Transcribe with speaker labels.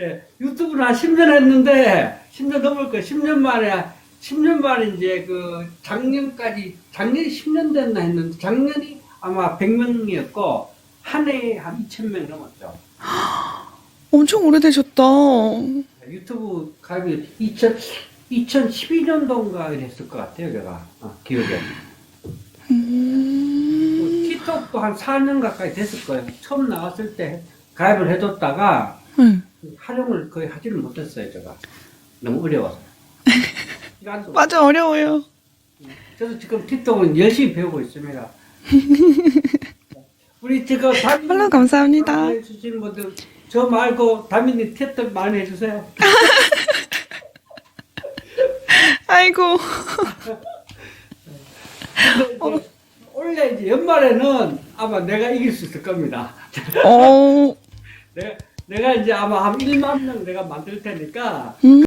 Speaker 1: 예, 유튜브를 한 10년 했는데 10년 넘을 거 10년 만에 10년 만에 이제 그 작년까지 작년이 10년 됐나 했는데 작년이 아마 100명이었고 한 해에 한 2,000명 넘었죠.
Speaker 2: 엄청 오래되셨다.
Speaker 1: 유튜브 가입이 2000, 2012년도인가 이랬을 것 같아요, 제가. 어, 기억에.
Speaker 2: 음,
Speaker 1: 틱톡도 한 4년 가까이 됐을 거예요. 처음 나왔을 때 가입을 해뒀다가
Speaker 2: 응.
Speaker 1: 활용을 거의 하지를 못했어요, 제가. 너무 어려워서.
Speaker 2: 맞아, 어려워요.
Speaker 1: 그래서 지금 틱톡은 열심히 배우고 있습니다. 우리 지금 담임
Speaker 2: 팔로우 감사합니다.
Speaker 1: 해주시는 분들 저 말고 담임님 틱톡 많이 해주세요.
Speaker 2: 아이고.
Speaker 1: 이제 원래 이제 연말에는 아마 내가 이길 수 있을 겁니다.
Speaker 2: 어,
Speaker 1: 내가, 내가 이제 아마 한 1만 명 내가 만들 테니까
Speaker 2: 음.